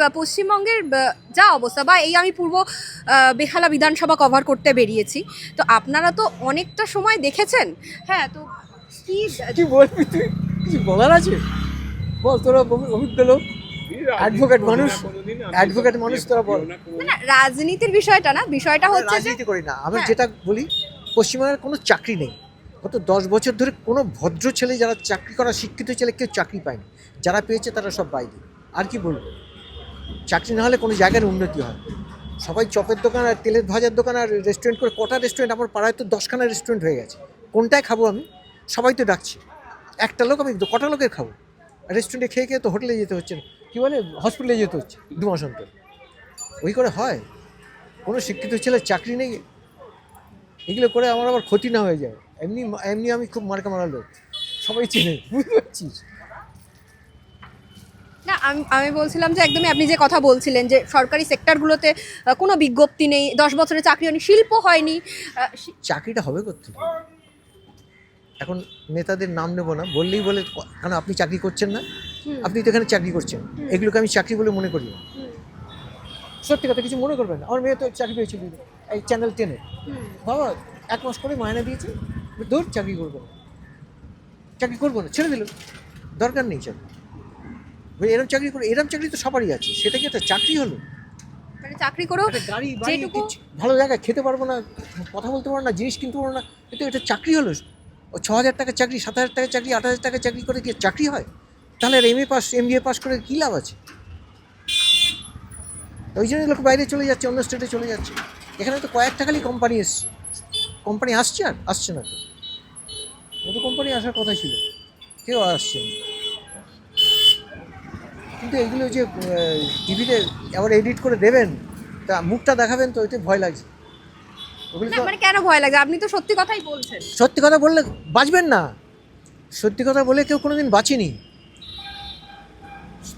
বা পশ্চিমবঙ্গের যা অবস্থা বা এই আমি পূর্ব বেহালা বিধানসভা কভার করতে বেরিয়েছি। তো আপনারা তো অনেকটা সময় দেখেছেন। হ্যাঁ তো কি কি বলবি তুই? কিছু বলার আছে? বল তোরা অভিজ্ঞ লোক। অ্যাডভোকেট মানুষ। অ্যাডভোকেট মানুষ তোরা বল। না, না রাজনীতির বিষয়টা না বিষয়টা হচ্ছে রাজনীতি করি না। আমি হ্যাঁ। যেটা বলি পশ্চিমবঙ্গের কোনো চাকরি নেই। গত দশ বছর ধরে কোনো ভদ্র ছেলে যারা চাকরি করা শিক্ষিত ছেলে কেউ চাকরি পায়নি। যারা পেয়েছে তারা সব বাইরে। আর কি বলব? চাকরি না হলে কোনো জায়গার উন্নতি হয়। সবাই চপের দোকান আর তেলের ভাজার দোকান আর রেস্টুরেন্ট করে কটা রেস্টুরেন্ট আমার পাড়ায় তো দশখানা রেস্টুরেন্ট হয়ে গেছে। কোনটায় খাব আমি? সবাই তো ডাকছে। একটা লোক আমি কটা লোকের খাব? রেস্টুরেন্টে খেয়ে খেয়ে তো হোটেলে যেতে হচ্ছে না। কী বলে? হসপিটালে যেতে হচ্ছে। দু মাস অন্তর। ওই করে হয়। কোনো শিক্ষিত ছেলে চাকরি নেই। এগুলো করে আমার আবার ক্ষতি না হয়ে যায়। এমনি এমনি আমি খুব মার্কা মারা লোক। সবাই চেনে। বুঝতে পারছিস? না আমি আমি বলছিলাম যে একদমই আপনি যে কথা বলছিলেন যে সরকারি সেক্টরগুলোতে কোনো বিজ্ঞপ্তি নেই দশ বছরে চাকরি হয়নি শিল্প হয়নি চাকরিটা হবে করতে এখন নেতাদের নাম নেব না বললেই বলে কেন আপনি চাকরি করছেন না? আপনি তো এখানে চাকরি করছেন এগুলোকে আমি চাকরি বলে মনে করি না। সত্যি কথা কিছু মনে করবেন না। আমার মেয়ে তো চাকরি পেয়েছিল এই চ্যানেল টেনে বাবা এক মাস করে মায়না দিয়েছে ধর চাকরি করব। না চাকরি করব না ছেড়ে দিল দরকার নেই চাকরি। এরম চাকরি করে এরম চাকরি তো সবারই আছে। সেটা কি একটা চাকরি হলো? মানে চাকরি করেও একটা গাড়ি বাড়ি যেটুকু কিচ্ছু- ভালো জায়গায় খেতে পারব না কথা বলতে পারব না জিনিস কিনতে পারব না এটা এটা চাকরি হলো। ও ছ হাজার টাকা চাকরি সাত হাজার টাকা চাকরি আট হাজার টাকা চাকরি করে কি চাকরি হয়? তাহলে আর M A pass M B A pass করে কী লাভ আছে? ওই জন্য লোক বাইরে চলে যাচ্ছে অন্য স্টেটে চলে যাচ্ছে। এখানে তো কয়েকটা খালি কোম্পানি এসছে। কোম্পানি আসছে আর? আসছে না তো। কত কোম্পানি আসার কথা ছিল। কেউ আসছে না। কিন্তু এগুলো যে টিভিতে আবার এডিট করে দেবেন তা মুখটা দেখাবেন তো ওইটা ভয় লাগছে। ওগুলো তো মানে কেন ভয় লাগে আপনি তো সত্যি কথাই বলছেন। সত্যি কথা বললে বাঁচবেন না। সত্যি কথা বলে কেউ কোনোদিন বাঁচেনি।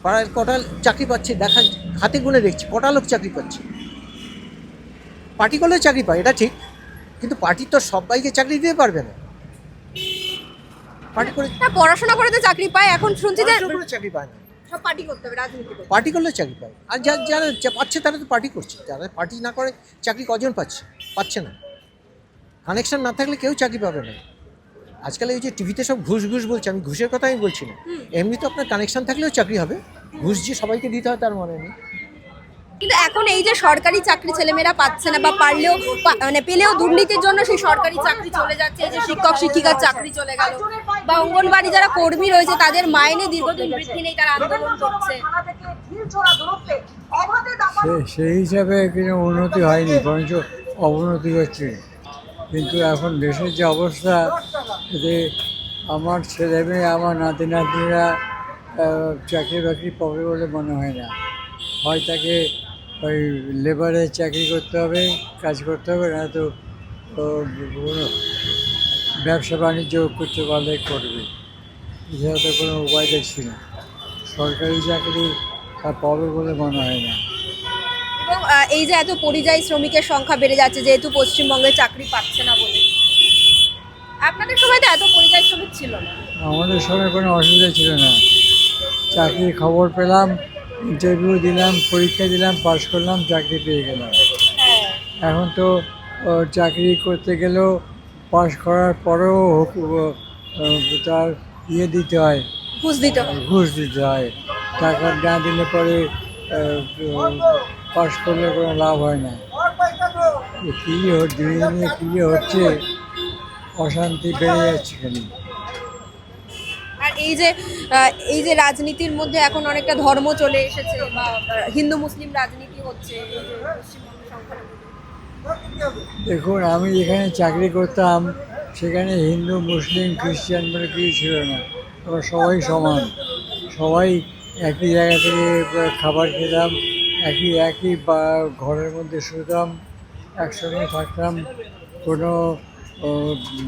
পাড়ায় কটা চাকরি পাচ্ছে দেখা হাতে গুনে দেখছি কটা লোক চাকরি পাচ্ছে। পার্টি করলেও চাকরি পায় এটা ঠিক। কিন্তু পার্টি তো সবাইকে চাকরি দিতে পারবে না। পার্টি করে পড়াশোনা করে তো চাকরি পায় এখন শুনছি যে চাকরি পায় না। সব পার্টি করতে হবে রাজনীতি করতে পার্টি করলেও চাকরি পায় আর যা যারা পাচ্ছে তারা তো পার্টি করছে। যারা পার্টি না করে চাকরি কজন পাচ্ছে? পাচ্ছে না। কানেকশন না থাকলে কেউ চাকরি পাবে না। আজকাল এই যে টিভিতে সব ঘুষ ঘুষ বলছে আমি ঘুষের কথা আমি বলছি না। এমনি তো আপনার কানেকশন থাকলেও চাকরি হবে। ঘুষ যে সবাইকে দিতে হয় তার মানে নেই। কিন্তু এখন এই যে সরকারি চাকরি ছেলেমেয়েরা পাচ্ছে না বা পারলেও মানে পেলেও দুর্নীতির জন্য সেই সরকারি চাকরি চলে যাচ্ছে এই যে শিক্ষক শিক্ষিকার চাকরি চলে গেল। বা অঙ্গনবাড়ি যারা কর্মী রয়েছে তাদের মাইনে দীর্ঘদিন বৃদ্ধি নেই তারা আন্দোলন করছে। সেই হিসাবে কিছু উন্নতি হয়নি বরঞ্চ অবনতি হচ্ছে। কিন্তু এখন দেশের যে অবস্থা যে আমার ছেলে মেয়ে আমার নাতি নাতনিরা আহ, চাকরি বাকরি পাবে বলে মনে হয় না। হয় তাকে ওই লেবারে চাকরি করতে হবে কাজ করতে হবে না তো কোনো ব্যবসা বাণিজ্য করতে পারলে করবে। এছাড়া তো কোনো উপায় দেখছি না। সরকারি চাকরি আর পাবে বলে মনে হয় না। এবং এই যে এত পরিযায়ী শ্রমিকের সংখ্যা বেড়ে যাচ্ছে যেহেতু পশ্চিমবঙ্গে চাকরি পাচ্ছে না বলে। আপনাদের সময় তো এত পরিযায়ী শ্রমিক ছিল না। আমাদের সময় কোনো অসুবিধা ছিল না। চাকরির খবর পেলাম ইন্টারভিউ দিলাম পরীক্ষা দিলাম পাস করলাম চাকরি পেয়ে গেলাম। হ্যাঁ। এখন তো চাকরি করতে গেলেও পাস করার পরেও তার ইয়ে দিতে হয়। ঘুষ দিতে হয়। ঘুষ দিতে হয়। টাকা না দিলে পরে পাস করলে কোনো লাভ হয় না। কী দিনে দিনে কী হচ্ছে? অশান্তি বেড়ে যাচ্ছে খালি। আর এই যে এই যে রাজনীতির মধ্যে এখন অনেকটা ধর্ম চলে এসেছে বা হিন্দু মুসলিম রাজনীতি হচ্ছে সংখ্যালঘু। দেখুন, আমি যেখানে চাকরি করতাম, সেখানে হিন্দু, মুসলিম, খ্রিস্টান বলে কিছু ছিল না। আমরা সবাই সমান। সবাই একই জায়গা থেকে খাবার খেতাম, একই একই বা, ঘরের মধ্যে শুতাম, একসঙ্গে থাকতাম, কোনো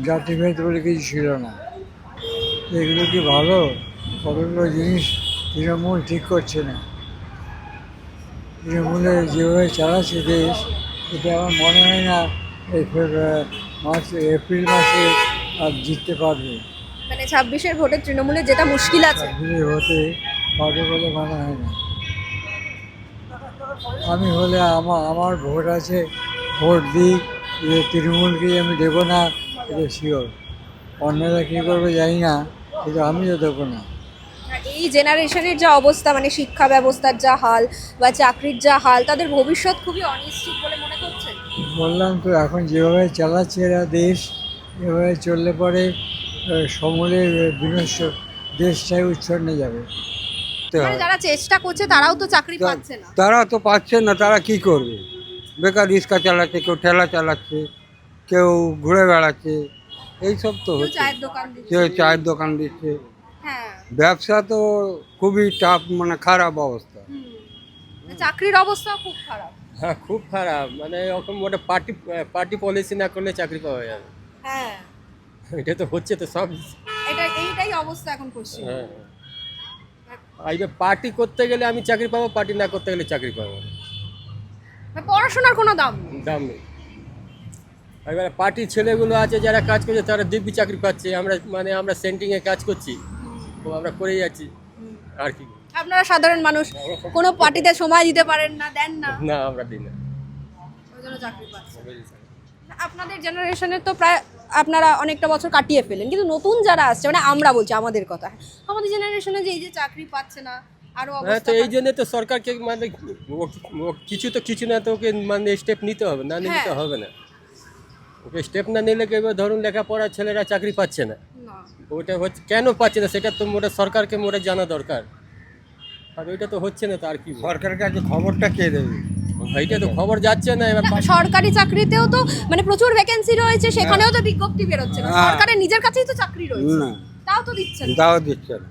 জাতিভেদ বলে কিছু ছিল না। এগুলো কি ভালো? কতগুলো জিনিস তৃণমূল ঠিক করছে না। তৃণমূলে যেভাবে চালাচ্ছে দেশ এটা আমার মনে হয় না এই মার্চ এপ্রিল মাসে আর জিততে পারবে। মানে ছাব্বিশের ভোটে তৃণমূলে যেটা মুশকিল আছে। হতে পারবে বলে মনে হয় না। আমি হলে আমার আমার ভোট আছে ভোট দিই যে তৃণমূলকে আমি দেবো না এটা শিওর অন্যরা কী করবে জানি না কিন্তু আমিও দেবো না। এই জেনারেশনের যা অবস্থা মানে শিক্ষা ব্যবস্থার যা হাল বা চাকরির যা হাল তাদের ভবিষ্যৎ খুবই অনিশ্চিত বলে মনে করছেন? বললাম তো এখন যেভাবে চালাচ্ছে এরা দেশ এভাবে চললে পরে সমূলে বিনষ্ট দেশটাই উচ্ছন্নে যাবে। মানে যারা চেষ্টা করছে তারাও তো চাকরি পাচ্ছে না। তারা তো পাচ্ছে না তারা কি করবে? বেকার রিক্সা চালাচ্ছে কেউ ঠেলা চালাচ্ছে কেউ ঘুরে বেড়াচ্ছে এইসব তো হচ্ছে। চায়ের দোকান দিচ্ছে। কেউ চায়ের দোকান দিচ্ছে। ব্যবসা তো খুবই টাফ মানে খারাপ অবস্থা। চাকরির অবস্থা খুব খারাপ। হ্যাঁ খুব খারাপ। মানে এরকম ওটা পার্টি পার্টি পলিসি না করলে চাকরি পাওয়া যাবে। হ্যাঁ। এটা তো হচ্ছে তো সব। এটা এইটাই অবস্থা এখন পশ্চিম। হ্যাঁ। আর এবার পার্টি করতে গেলে আমি চাকরি পাবো পার্টি না করতে গেলে চাকরি পাবো মানে পড়াশোনার কোনো দাম দাম নেই। এবার পার্টির ছেলেগুলো আছে যারা কাজ করছে তারা দিব্যি চাকরি পাচ্ছে। আমরা মানে আমরা সেন্টিংয়ে কাজ করছি। আমরা করে যাচ্ছি আর কি। আপনারা সাধারণ মানুষ কোনো পার্টিতে সময় দিতে পারেন না দেন না। না আমরা দিই না। আপনাদের জেনারেশনের তো প্রায় আপনারা অনেকটা বছর কাটিয়ে ফেলেন কিন্তু নতুন যারা আসছে মানে আমরা বলছি আমাদের কথা। আমাদের জেনারেশনে যে এই যে চাকরি পাচ্ছে না আরও হ্যাঁ তো এই জন্য তো সরকারকে মানে কিছু তো কিছু না তো ওকে মানে স্টেপ নিতে হবে না নিলে তো হ্যাঁ। হবে না। ওকে স্টেপ না নিলে কেউ ধরুন লেখাপড়া ছেলেরা চাকরি পাচ্ছে না। না। ওটা হচ্ছে কেন পাচ্ছে না? সেটা তো মোটা সরকারকে মোটে জানা দরকার। আর ওইটা তো হচ্ছে না তো আর কি সরকারকে সরকারের কাছে খবরটা কে দেবে? এইটা তো খবর যাচ্ছে না এবার সরকারি চাকরিতেও তো মানে প্রচুর ভ্যাকেন্সি রয়েছে সেখানেও তো বিজ্ঞপ্তি বেরোচ্ছে না। হ্যাঁ। সরকারের নিজের কাছেই তো চাকরি রয়েছে। তাও তো দিচ্ছে না। তাও দিচ্ছে না।